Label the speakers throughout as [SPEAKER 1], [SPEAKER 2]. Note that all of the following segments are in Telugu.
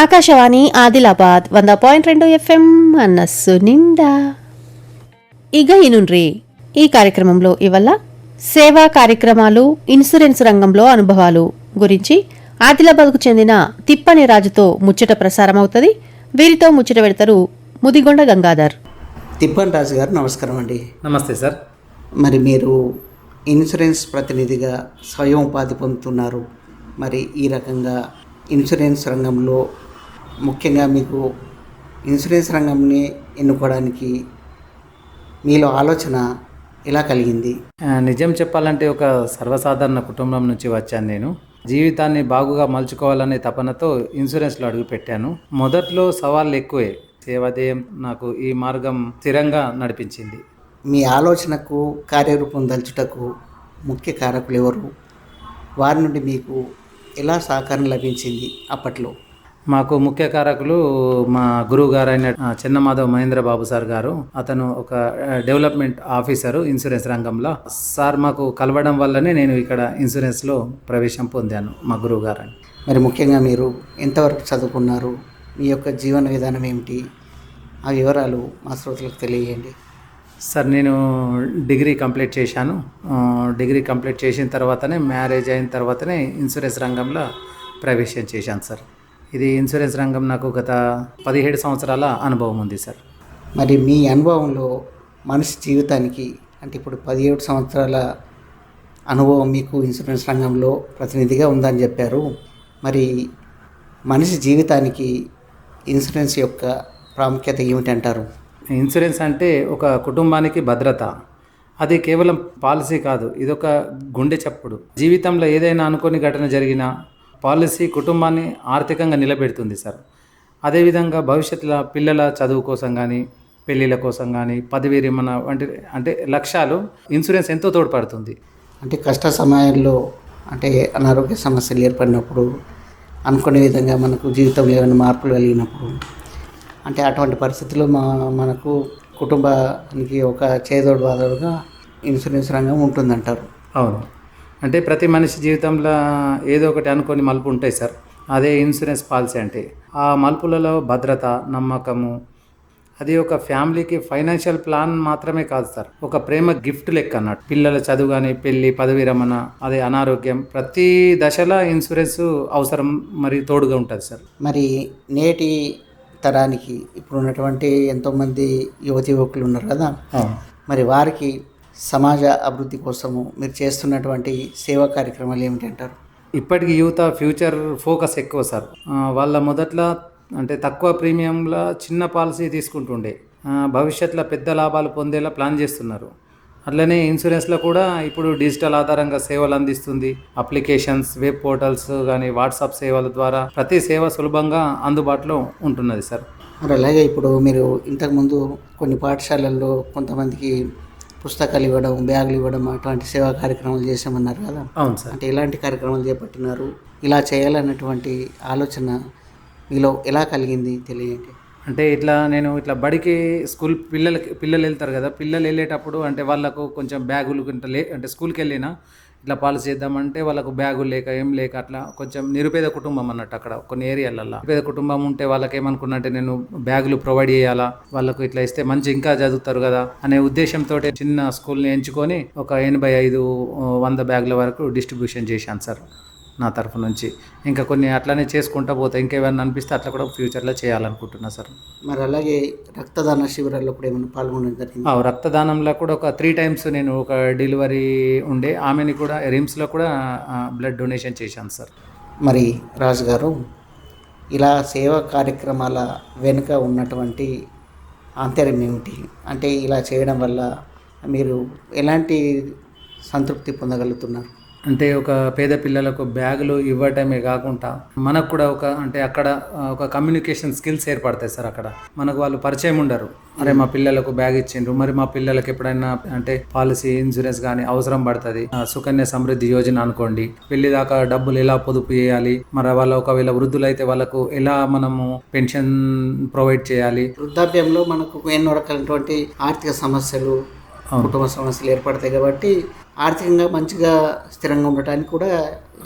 [SPEAKER 1] ఆకాశవాణి ఆదిలాబాద్ వంద పాయింట్ రెండు ఎఫ్ఎం మనస్సు నిండా. ఇక ఇనుండ్రి. ఈ కార్యక్రమంలో ఇవల్ల సేవా కార్యక్రమాలు ఇన్సూరెన్స్ రంగంలో అనుభవాలు గురించి ఆదిలాబాద్కు చెందిన తిప్పని రాజుతో ముచ్చట ప్రసారమవుతుంది. వీరితో ముచ్చట పెడతారు ముదిగొండ గంగాధర్.
[SPEAKER 2] తిప్పన్ రాజు గారు నమస్కారం అండి.
[SPEAKER 3] నమస్తే సార్.
[SPEAKER 2] మరి మీరు ఇన్సూరెన్స్ ప్రతినిధిగా స్వయం ఉపాధి పొందుతున్నారు. మరి ఈ రకంగా ఇన్సూరెన్స్ రంగంలో ముఖ్యంగా మీకు ఇన్సూరెన్స్ రంగంని ఎన్నుకోవడానికి మీలో ఆలోచన ఎలా కలిగింది?
[SPEAKER 3] నిజం చెప్పాలంటే ఒక సర్వసాధారణ కుటుంబం నుంచి వచ్చాను నేను. జీవితాన్ని బాగుగా మలుచుకోవాలనే తపనతో ఇన్సూరెన్స్లో అడుగు పెట్టాను మొదట్లో సవాళ్ళు ఎక్కువే. సేవాదేయం నాకు ఈ మార్గం స్థిరంగా నడిపించింది.
[SPEAKER 2] మీ ఆలోచనకు కార్యరూపం దల్చుటకు ముఖ్య కారకులు ఎవరు? వారి నుండి మీకు ఎలా సహకారం లభించింది అప్పట్లో?
[SPEAKER 3] మాకు ముఖ్య కారకులు మా గురువు గారు అయిన చెన్నమాధవ్ మహేంద్ర బాబు సార్ గారు. అతను ఒక డెవలప్మెంట్ ఆఫీసరు ఇన్సూరెన్స్ రంగంలో. సార్ మాకు కలవడం వల్లనే నేను ఇక్కడ ఇన్సూరెన్స్లో ప్రవేశం పొందాను మా గురువు గారు
[SPEAKER 2] మరి ముఖ్యంగా మీరు ఎంతవరకు చదువుకున్నారు? మీ యొక్క జీవన విధానం ఏమిటి? ఆ వివరాలు మా శ్రోతలకు తెలియజేయండి.
[SPEAKER 3] సార్ నేను డిగ్రీ కంప్లీట్ చేశాను. డిగ్రీ కంప్లీట్ చేసిన తర్వాతనే మ్యారేజ్ అయిన తర్వాతనే ఇన్సూరెన్స్ రంగంలో ప్రవేశం చేశాను సార్. ఇది ఇన్సూరెన్స్ రంగం నాకు గత పదిహేడు సంవత్సరాల అనుభవం ఉంది సార్.
[SPEAKER 2] మరి మీ అనుభవంలో మనిషి జీవితానికి అంటే ఇప్పుడు పదిహేడు సంవత్సరాల అనుభవం మీకు ఇన్సూరెన్స్ రంగంలో ప్రతినిధిగా ఉందని చెప్పారు. మరి మనిషి జీవితానికి ఇన్సూరెన్స్ యొక్క ప్రాముఖ్యత ఏమిటంటారు?
[SPEAKER 3] ఇన్సూరెన్స్ అంటే ఒక కుటుంబానికి భద్రత. అది కేవలం పాలసీ కాదు ఇదొక గుండె చప్పుడు. జీవితంలో ఏదైనా అనుకోని ఘటన జరిగినా పాలసీ కుటుంబాన్ని ఆర్థికంగా నిలబెడుతుంది సార్. అదేవిధంగా భవిష్యత్తులో పిల్లల చదువు కోసం కానీ పెళ్ళిళ్ళ కోసం కానీ పదవి విరమణ వంటి అంటే లక్ష్యాలు ఇన్సూరెన్స్ ఎంతో తోడ్పడుతుంది.
[SPEAKER 2] అంటే కష్ట సమయాల్లో అంటే అనారోగ్య సమస్యలు ఏర్పడినప్పుడు అనుకునే విధంగా మనకు జీవితంలో ఏమైనా మార్పులు కలిగినప్పుడు అంటే అటువంటి పరిస్థితుల్లో మా మనకు కుటుంబానికి ఒక చేదోడు వాదోడుగా ఇన్సూరెన్స్ రంగం ఉంటుందంటారు.
[SPEAKER 3] అవును. అంటే ప్రతి మనిషి జీవితంలో ఏదో ఒకటి అనుకొని మలుపు ఉంటాయి సార్. అదే ఇన్సూరెన్స్ పాలసీ అంటే. ఆ మలుపులలో భద్రత నమ్మకము అది ఒక ఫ్యామిలీకి ఫైనాన్షియల్ ప్లాన్ మాత్రమే కాదు సార్. ఒక ప్రేమ గిఫ్ట్ లెక్క అన్నట్టు. పిల్లల చదువు కానీ పెళ్ళి పదవి రమణ అదే అనారోగ్యం ప్రతి దశలో ఇన్సూరెన్స్ అవసరం మరి తోడుగా ఉంటుంది సార్.
[SPEAKER 2] మరి నేటి తరానికి ఇప్పుడు ఉన్నటువంటి ఎంతోమంది యువతి యువకులు ఉన్నారు కదా. మరి వారికి సమాజ అభివృద్ధి కోసము మీరు చేస్తున్నటువంటి సేవా కార్యక్రమాలు ఏమిటంటారు?
[SPEAKER 3] ఇప్పటికి యువత ఫ్యూచర్ ఫోకస్ ఎక్కువ సార్. వాళ్ళ మొదట్లో అంటే తక్కువ ప్రీమియంలో చిన్న పాలసీ తీసుకుంటుండే. భవిష్యత్తులో పెద్ద లాభాలు పొందేలా ప్లాన్ చేస్తున్నారు. అట్లనే ఇన్సూరెన్స్లో కూడా ఇప్పుడు డిజిటల్ ఆధారంగా సేవలు అందిస్తుంది. అప్లికేషన్స్ వెబ్ పోర్టల్స్ కానీ వాట్సాప్ సేవల ద్వారా ప్రతి సేవ సులభంగా అందుబాటులో ఉంటున్నది సార్.
[SPEAKER 2] మరి అలాగే ఇప్పుడు మీరు ఇంతకుముందు కొన్ని పాఠశాలల్లో కొంతమందికి పుస్తకాలు ఇవ్వడం బ్యాగులు ఇవ్వడం అటువంటి సేవా కార్యక్రమాలు చేసామన్నారు కదా.
[SPEAKER 3] అవును సార్.
[SPEAKER 2] అంటే ఎలాంటి కార్యక్రమాలు చేపట్టినారు? ఇలా చేయాలన్నటువంటి ఆలోచన మీలో ఎలా కలిగింది తెలియండి.
[SPEAKER 3] అంటే ఇట్లా నేను ఇట్లా బడికి స్కూల్ పిల్లలకి పిల్లలు వెళ్తారు కదా పిల్లలు వెళ్ళేటప్పుడు అంటే వాళ్ళకు కొంచెం బ్యాగులు కొంత లే అంటే స్కూల్కి వెళ్ళినా ఇట్లా పాలసీ చేద్దామంటే వాళ్ళకు బ్యాగులు లేక ఏం లేక అట్లా కొంచెం నిరుపేద కుటుంబం అన్నట్టు అక్కడ కొన్ని ఏరియాలల్లో. నిరుపేద కుటుంబం ఉంటే వాళ్ళకి ఏమనుకున్నట్టే నేను బ్యాగులు ప్రొవైడ్ చేయాలా? వాళ్ళకు ఇట్లా ఇస్తే మంచి ఇంకా చదువుతారు కదా? అనే ఉద్దేశంతో చిన్న స్కూల్ని ఎంచుకొని ఒక ఎనభై ఐదు వంద బ్యాగుల వరకు డిస్ట్రిబ్యూషన్ చేశాను సార్. నా తరఫు నుంచి. ఇంకా కొన్ని అట్లానే చేసుకుంటా పోతా. ఇంకేమైనా అనిపిస్తే అట్లా కూడా ఫ్యూచర్లో చేయాలనుకుంటున్నా సార్.
[SPEAKER 2] మరి అలాగే రక్తదాన శిబిరాల్లో కూడా ఏమైనా పాల్గొనడం జరిగింది?
[SPEAKER 3] రక్తదానంలో కూడా ఒక త్రీ టైమ్స్ నేను ఒక డెలివరీ ఉండే. ఆమెని కూడా రిమ్స్లో కూడా బ్లడ్ డొనేషన్ చేశాను సార్.
[SPEAKER 2] మరి రాజు గారు ఇలా సేవా కార్యక్రమాల వెనుక ఉన్నటువంటి ఆంతర్యం ఏమిటి? అంటే ఇలా చేయడం వల్ల మీరు ఎలాంటి సంతృప్తి పొందగలుగుతున్నారు?
[SPEAKER 3] అంటే ఒక పేద పిల్లలకు బ్యాగులు ఇవ్వటమే కాకుండా మనకు కూడా ఒక అంటే అక్కడ ఒక కమ్యూనికేషన్ స్కిల్స్ ఏర్పడతాయి సార్ అక్కడ. మనకు వాళ్ళు పరిచయం ఉండరు. అరే మా పిల్లలకు బ్యాగ్ ఇచ్చిండ్రు. మరి మా పిల్లలకి ఎప్పుడైనా అంటే పాలసీ ఇన్సూరెన్స్ కానీ అవసరం పడుతుంది. సుకన్య సమృద్ధి యోజన అనుకోండి. పెళ్ళి దాకా డబ్బులు ఎలా పొదుపు చేయాలి? మరి వాళ్ళ ఒకవేళ వృద్ధులు అయితే వాళ్ళకు ఎలా మనము పెన్షన్ ప్రొవైడ్ చేయాలి?
[SPEAKER 2] వృద్ధాప్యంలో మనకు ఎన్నో రకాలైనటువంటి ఆర్థిక సమస్యలు కుటుంబ సమస్యలు ఏర్పడతాయి కాబట్టి ఆర్థికంగా మంచిగా స్థిరంగా ఉండటానికి కూడా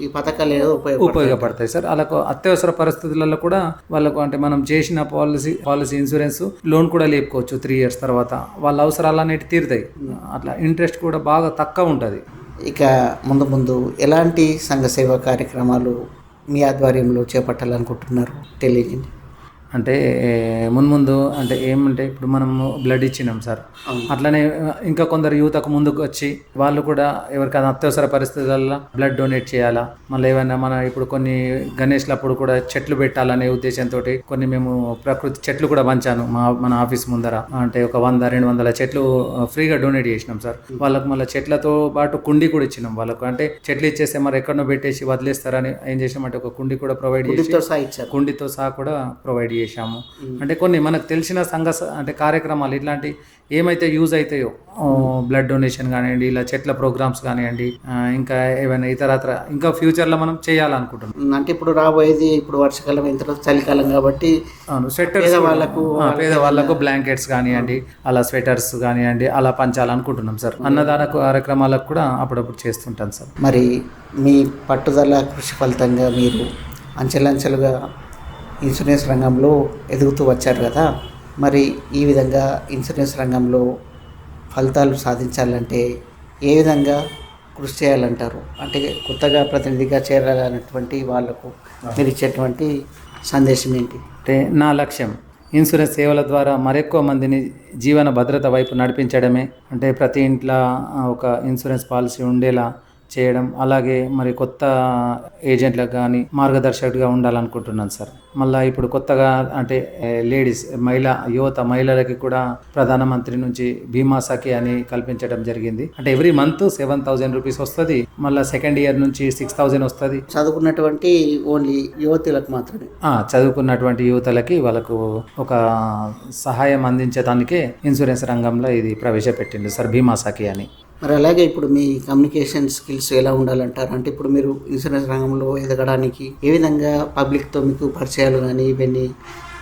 [SPEAKER 2] ఈ పథకాలు ఏదో ఉపయోగపడతాయి.
[SPEAKER 3] ఉపయోగపడతాయి సార్. వాళ్ళకు అత్యవసర పరిస్థితులలో కూడా వాళ్ళకు అంటే మనం చేసిన పాలసీ పాలసీ ఇన్సూరెన్స్ లోన్ కూడా లేపుకోవచ్చు త్రీ ఇయర్స్ తర్వాత. వాళ్ళ అవసరాలు అనేవి తీరుతాయి. అట్లా ఇంట్రెస్ట్ కూడా బాగా తక్కువ ఉంటుంది.
[SPEAKER 2] ఇక ముందు ముందు ఎలాంటి సంఘ సేవా కార్యక్రమాలు మీ ఆధ్వర్యంలో చేపట్టాలనుకుంటున్నారు? తెలియజేయండి.
[SPEAKER 3] అంటే మున్ముందు అంటే ఏమంటే ఇప్పుడు మనము బ్లడ్ ఇచ్చినాం సార్. అట్లనే ఇంకా కొందరు యువతకు ముందుకు వచ్చి వాళ్ళు కూడా ఎవరికైనా అత్యవసర పరిస్థితులలో బ్లడ్ డొనేట్ చేయాలా? మళ్ళీ ఏమైనా మన ఇప్పుడు కొన్ని గణేష్లప్పుడు కూడా చెట్లు పెట్టాలనే ఉద్దేశంతో కొన్ని మేము ప్రకృతి చెట్లు కూడా పంచాను మా మన ఆఫీస్ ముందర. అంటే ఒక వంద రెండు వందల చెట్లు ఫ్రీగా డొనేట్ చేసినాం సార్. వాళ్ళకు మళ్ళీ చెట్లతో పాటు కుండి కూడా ఇచ్చినాం వాళ్ళకు. అంటే చెట్లు ఇచ్చేస్తే మరి ఎక్కడనో పెట్టేసి వదిలేస్తారని ఏం చేసామంటే ఒక కుండి కూడా ప్రొవైడ్ చేసి కుండితో సహా కూడా ప్రొవైడ్ చేశాము. అంటే కొన్ని మనకు తెలిసిన సంఘ అంటే కార్యక్రమాలు ఇట్లాంటి ఏమైతే యూజ్ అవుతాయో బ్లడ్ డొనేషన్ కానివ్వండి ఇలా చెట్ల ప్రోగ్రామ్స్ కానివ్వండి ఇంకా ఏమైనా ఇతరత్ర ఇంకా ఫ్యూచర్లో మనం చేయాలనుకుంటున్నాం.
[SPEAKER 2] అంటే ఇప్పుడు రాబోయేది ఇప్పుడు వర్షాకాలం తర్వాత చలికాలం కాబట్టి
[SPEAKER 3] స్వెటర్స్
[SPEAKER 2] పేదవాళ్ళకు
[SPEAKER 3] బ్లాంకెట్స్ కానివ్వండి అలా స్వెటర్స్ కానివ్వండి అలా పంచాలనుకుంటున్నాం సార్. అన్నదాన కార్యక్రమాలకు కూడా అప్పుడప్పుడు చేస్తుంటాం సార్.
[SPEAKER 2] మరి మీ పట్టుదల కృషి ఫలితంగా మీరు అంచెలంచెలుగా ఇన్సూరెన్స్ రంగంలో ఎదుగుతూ వచ్చారు కదా మరి ఈ విధంగా ఇన్సూరెన్స్ రంగంలో ఫలితాలు సాధించాలంటే ఏ విధంగా కృషి చేయాలంటారు? అంటే కొత్తగా ప్రతినిధిగా చేరాలన్నటువంటి వాళ్ళకు మీరు ఇచ్చేటువంటి సందేశం ఏంటి?
[SPEAKER 3] అంటే నా లక్ష్యం ఇన్సూరెన్స్ సేవల ద్వారా మరెక్కువ మందిని జీవన భద్రత వైపు నడిపించడమే. అంటే ప్రతి ఇంట్లో ఒక ఇన్సూరెన్స్ పాలసీ ఉండేలా చేయడం అలాగే మరి కొత్త ఏజెంట్లకు కానీ మార్గదర్శకుడిగా ఉండాలనుకుంటున్నాను సార్. మళ్ళీ ఇప్పుడు కొత్తగా అంటే లేడీస్ మహిళా యువత మహిళలకి కూడా ప్రధానమంత్రి నుంచి బీమా సఖి అని కల్పించడం జరిగింది. అంటే every month seven thousand rupees వస్తుంది మళ్ళీ సెకండ్ ఇయర్ నుంచి సిక్స్ థౌజండ్ వస్తుంది.
[SPEAKER 2] చదువుకున్నటువంటి ఓన్లీ యువతులకు మాత్రమే.
[SPEAKER 3] ఆ, చదువుకున్నటువంటి యువతలకి వాళ్ళకు ఒక సహాయం అందించడానికే ఇన్సూరెన్స్ రంగంలో ఇది ప్రవేశపెట్టింది సార్ బీమా సఖి అని.
[SPEAKER 2] మరి అలాగే ఇప్పుడు మీ కమ్యూనికేషన్ స్కిల్స్ ఎలా ఉండాలంటారు? అంటే ఇప్పుడు మీరు ఇన్సూరెన్స్ రంగంలో ఎదగడానికి ఏ విధంగా పబ్లిక్తో మీకు పరిచయాలు కానీ ఇవన్నీ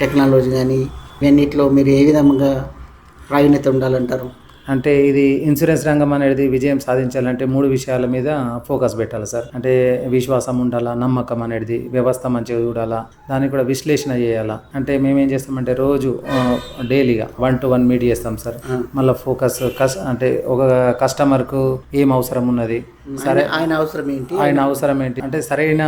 [SPEAKER 2] టెక్నాలజీ కానీ ఇవన్నిట్లో మీరు ఏ విధంగా ప్రావీణ్యత ఉండాలంటారు?
[SPEAKER 3] అంటే ఇది ఇన్సూరెన్స్ రంగం అనేది విజయం సాధించాలంటే మూడు విషయాల మీద ఫోకస్ పెట్టాలి సార్. అంటే విశ్వాసం ఉండాలా నమ్మకం అనేది వ్యవస్థ మంచిగా చూడాలా దానికి కూడా విశ్లేషణ చేయాలా. అంటే మేమేం చేస్తామంటే రోజు డైలీగా వన్ టు వన్ మీట్ చేస్తాం సార్. మళ్ళీ ఫోకస్ కస్ అంటే ఒక కస్టమర్కు ఏం అవసరం ఉన్నది? సరే
[SPEAKER 2] ఆయన అవసరం ఏంటి?
[SPEAKER 3] ఆయన అవసరం ఏంటి? అంటే సరైన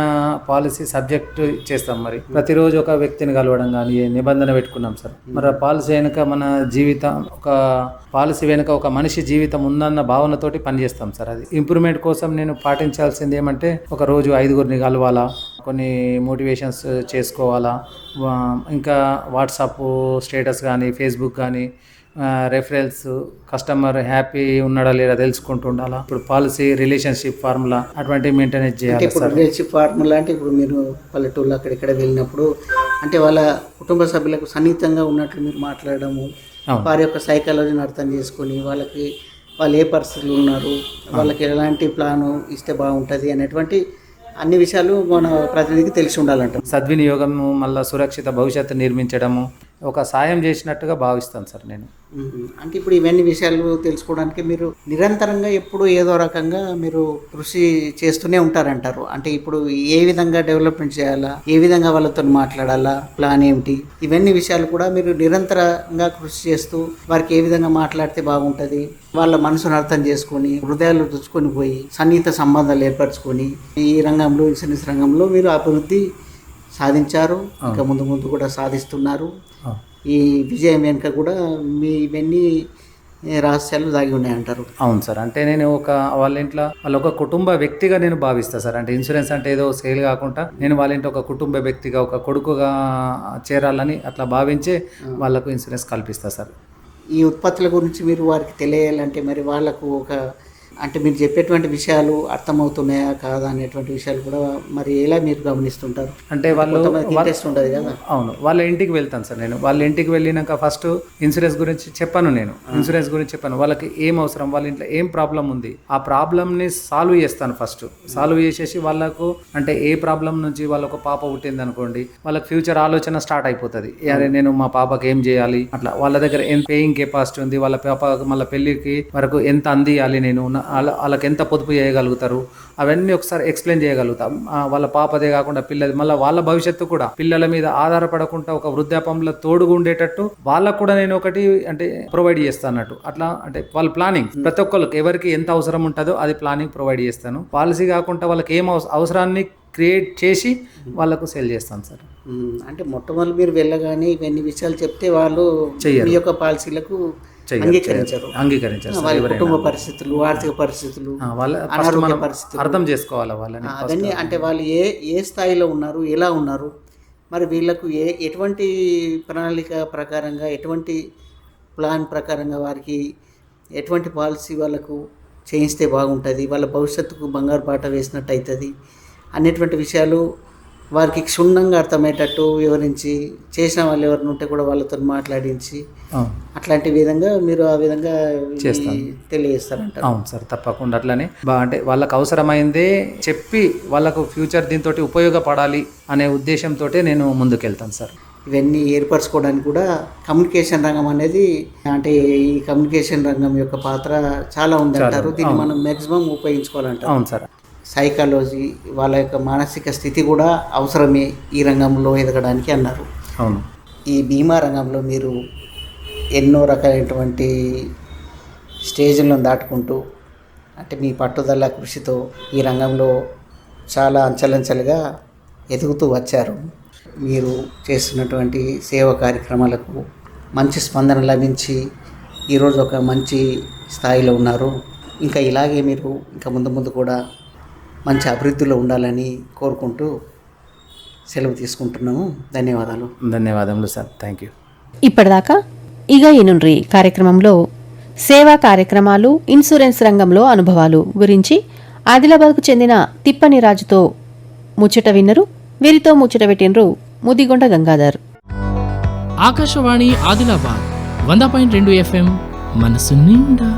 [SPEAKER 3] పాలసీ సబ్జెక్ట్ చేస్తాం మరి. ప్రతిరోజు ఒక వ్యక్తిని కలవడం కానీ నిబంధన పెట్టుకున్నాం సార్. మరి పాలసీ వెనుక మన జీవితం ఒక పాలసీ వెనుక ఒక మనిషి జీవితం ఉందన్న భావనతోటి పనిచేస్తాం సార్ అది ఇంప్రూవ్మెంట్ కోసం నేను పాటించాల్సింది ఏమంటే ఒక రోజు ఐదుగురిని కలవాలా కొన్ని మోటివేషన్స్ చేసుకోవాలా ఇంకా వాట్సాప్ స్టేటస్ కానీ ఫేస్బుక్ కానీ రెఫరెన్స్ కస్టమర్ హ్యాపీ ఉన్నాడా లేదా తెలుసుకుంటూ ఉండాలా ఇప్పుడు పాలసీ రిలేషన్షిప్ ఫార్ములా అటువంటివి మెయింటైన్ చేయాలి
[SPEAKER 2] ఇప్పుడు రిలేషన్షిప్ ఫార్ములా అంటే ఇప్పుడు మీరు పల్లెటూళ్ళు అక్కడిక్కడ వెళ్ళినప్పుడు అంటే వాళ్ళ కుటుంబ సభ్యులకు సన్నిహితంగా ఉన్నట్లు మీరు మాట్లాడము
[SPEAKER 3] అవును.
[SPEAKER 2] వారి యొక్క సైకాలజీని అర్థం చేసుకొని వాళ్ళకి వాళ్ళు ఏ పరిస్థితులు ఉన్నారు వాళ్ళకి ఎలాంటి ప్లాను ఇస్తే బాగుంటుంది అనేటువంటి అన్ని విషయాలు మన ప్రతినిధికి తెలిసి ఉండాలంట.
[SPEAKER 3] సద్వినియోగము మళ్ళీ సురక్షిత భవిష్యత్తు నిర్మించడము ఒక సాయం చేసినట్టుగా భావిస్తాను సార్ నేను.
[SPEAKER 2] అంటే ఇప్పుడు ఇవన్నీ విషయాలు తెలుసుకోవడానికి మీరు నిరంతరంగా ఎప్పుడు ఏదో రకంగా మీరు కృషి చేస్తూనే ఉంటారంటారు. అంటే ఇప్పుడు ఏ విధంగా డెవలప్మెంట్ చేయాలా? ఏ విధంగా వాళ్ళతో మాట్లాడాలా? ప్లాన్ ఏమిటి? ఇవన్నీ విషయాలు కూడా మీరు నిరంతరంగా కృషి చేస్తూ వారికి ఏ విధంగా మాట్లాడితే బాగుంటుంది? వాళ్ళ మనసును అర్థం చేసుకొని హృదయాలు రుచుకొని పోయి సన్నిహిత సంబంధాలు ఏర్పరచుకొని ఈ రంగంలో ఇన్సూరెన్స్ రంగంలో మీరు అభివృద్ధి సాధించారు. ఇంకా ముందు ముందు కూడా సాధిస్తున్నారు. ఈ విజయం వెనుక కూడా మీ ఇవన్నీ రహస్యాలు దాగి ఉన్నాయంటారు.
[SPEAKER 3] అవును సార్. అంటే నేను ఒక వాళ్ళ ఇంట్లో వాళ్ళ ఒక కుటుంబ వ్యక్తిగా నేను భావిస్తా సార్. అంటే ఇన్సూరెన్స్ అంటే ఏదో సేల్ కాకుండా నేను వాళ్ళ ఇంట్లో ఒక కుటుంబ వ్యక్తిగా ఒక కొడుకుగా చేరాలని అట్లా భావించే వాళ్ళకు ఇన్సూరెన్స్ కల్పిస్తా సార్.
[SPEAKER 2] ఈ ఉత్పత్తుల గురించి మీరు వారికి తెలియాలంటే మరి వాళ్ళకు ఒక అంటే మీరు చెప్పేటువంటి విషయాలు అర్థమవుతున్నాయా కాదా అనేటువంటి విషయాలు కూడా మరి ఎలా మీరు గమనిస్తుంటారు?
[SPEAKER 3] అంటే వాళ్ళు
[SPEAKER 2] ఇంట్రెస్ట్ ఉండదు కదా.
[SPEAKER 3] అవును వాళ్ళ ఇంటికి వెళ్తాను సార్ నేను. వాళ్ళ ఇంటికి వెళ్ళినాక ఫస్ట్ ఇన్సూరెన్స్ గురించి చెప్పాను నేను. ఇన్సూరెన్స్ గురించి చెప్పాను. వాళ్ళకి ఏం అవసరం? వాళ్ళ ఇంట్లో ఏం ప్రాబ్లం ఉంది? ఆ ప్రాబ్లమ్ని సాల్వ్ చేస్తాను ఫస్ట్ సాల్వ్ చేసేసి వాళ్ళకు అంటే ఏ ప్రాబ్లం నుంచి వాళ్ళకు పాప పుట్టింది అనుకోండి వాళ్ళకి ఫ్యూచర్ ఆలోచన స్టార్ట్ అయిపోతుంది. అరే నేను మా పాపకి ఏం చేయాలి? అట్లా వాళ్ళ దగ్గర ఏం పేయింగ్ కెపాసిటీ ఉంది? వాళ్ళ పాప మళ్ళీ పెళ్ళికి వరకు ఎంత అందియాలి నేను? వాళ్ళకి ఎంత పొదుపు చేయగలుగుతారు? అవన్నీ ఒకసారి ఎక్స్ప్లెయిన్ చేయగలుగుతాం. వాళ్ళ పాపదే కాకుండా పిల్లది. మళ్ళీ వాళ్ళ భవిష్యత్తు కూడా. పిల్లల మీద ఆధారపడకుండా ఒక వృద్ధాపంలో తోడుగా ఉండేటట్టు వాళ్ళకు కూడా నేను ఒకటి అంటే ప్రొవైడ్ చేస్తాను అన్నట్టు. అట్లా అంటే వాళ్ళ ప్లానింగ్ ప్రతి ఒక్కరికి ఎవరికి ఎంత అవసరం ఉంటుందో అది ప్లానింగ్ ప్రొవైడ్ చేస్తాను. పాలసీ కాకుండా వాళ్ళకి ఏం అవస- అవసరాన్ని క్రియేట్ చేసి వాళ్ళకు సెల్ చేస్తాను సార్.
[SPEAKER 2] అంటే మొట్టమొదటి మీరు వెళ్ళగానే ఇవన్నీ విషయాలు చెప్తే వాళ్ళు. మీ యొక్క పాలసీలకు అంగీకరించరు.
[SPEAKER 3] అంగీకరించారు
[SPEAKER 2] వాళ్ళ కుటుంబ పరిస్థితులు ఆర్థిక పరిస్థితులు
[SPEAKER 3] వాళ్ళ
[SPEAKER 2] అనారోగ్య పరిస్థితులు.
[SPEAKER 3] అర్థం చేసుకోవాలి వాళ్ళని
[SPEAKER 2] అవన్నీ అంటే వాళ్ళు ఏ ఏ స్థాయిలో ఉన్నారు ఎలా ఉన్నారు మరి వీళ్ళకు ఏ ఎటువంటి ప్రణాళిక ప్రకారంగా ఎటువంటి ప్లాన్ ప్రకారంగా వారికి ఎటువంటి పాలసీ వాళ్ళకు చేయిస్తే బాగుంటుంది వాళ్ళ భవిష్యత్తుకు బంగారు బాట వేసినట్టు అవుతుంది అనేటువంటి విషయాలు వారికి క్షుణ్ణంగా అర్థమయ్యేటట్టు వివరించి చేసిన వాళ్ళు ఎవరిని ఉంటే కూడా వాళ్ళతో మాట్లాడించి. అట్లాంటి విధంగా మీరు ఆ విధంగా. తెలియజేస్తారంట
[SPEAKER 3] అవును సార్ తప్పకుండా అట్లనే. బా అంటే వాళ్ళకు అవసరమైందే చెప్పి వాళ్ళకు ఫ్యూచర్ దీంతో ఉపయోగపడాలి అనే ఉద్దేశంతో నేను ముందుకెళ్తాను సార్.
[SPEAKER 2] ఇవన్నీ ఏర్పరచుకోవడానికి కూడా కమ్యూనికేషన్ రంగం అనేది అంటే ఈ కమ్యూనికేషన్ రంగం యొక్క పాత్ర చాలా ఉందంటారు. దీన్ని మనం మాక్సిమం ఉపయోగించుకోవాలంటారు.
[SPEAKER 3] అవును సార్.
[SPEAKER 2] సైకాలజీ వాళ్ళ యొక్క మానసిక స్థితి కూడా అవసరమే ఈ రంగంలో ఎదగడానికి అన్నారు.
[SPEAKER 3] అవును.
[SPEAKER 2] ఈ బీమా రంగంలో మీరు ఎన్నో రకాలైనటువంటి స్టేజ్లను దాటుకుంటూ అంటే మీ పట్టుదల కృషితో ఈ రంగంలో చాలా అంచెలంచెలుగా ఎదుగుతూ వచ్చారు. మీరు చేస్తున్నటువంటి సేవా కార్యక్రమాలకు మంచి స్పందన లభించి ఈరోజు ఒక మంచి స్థాయిలో ఉన్నారు. ఇంకా ఇలాగే మీరు ఇంకా ముందు ముందు కూడా మంచి అభివృద్ధిలో ఉండాలని కోరుకుంటూ సెలవు తీసుకుంటున్నాము. ధన్యవాదాలు.
[SPEAKER 3] ధన్యవాదములు సార్. థ్యాంక్ యూ
[SPEAKER 1] ఇప్పటిదాకా ఇగ ఇనుండ్రి కార్యక్రమంలో సేవా కార్యక్రమాలు ఇన్సూరెన్స్ రంగంలో అనుభవాలు గురించి ఆదిలాబాద్కు చెందిన తిప్పని రాజుతో ముచ్చట విన్నరు. వీరితో ముచ్చట పెట్టినరు ముదిగొండ గంగాధర్.
[SPEAKER 4] ఆకాశవాణి ఆదిలాబాద్ వంద పాయింట్ రెండు ఎఫ్ఎం మనసు నిండా.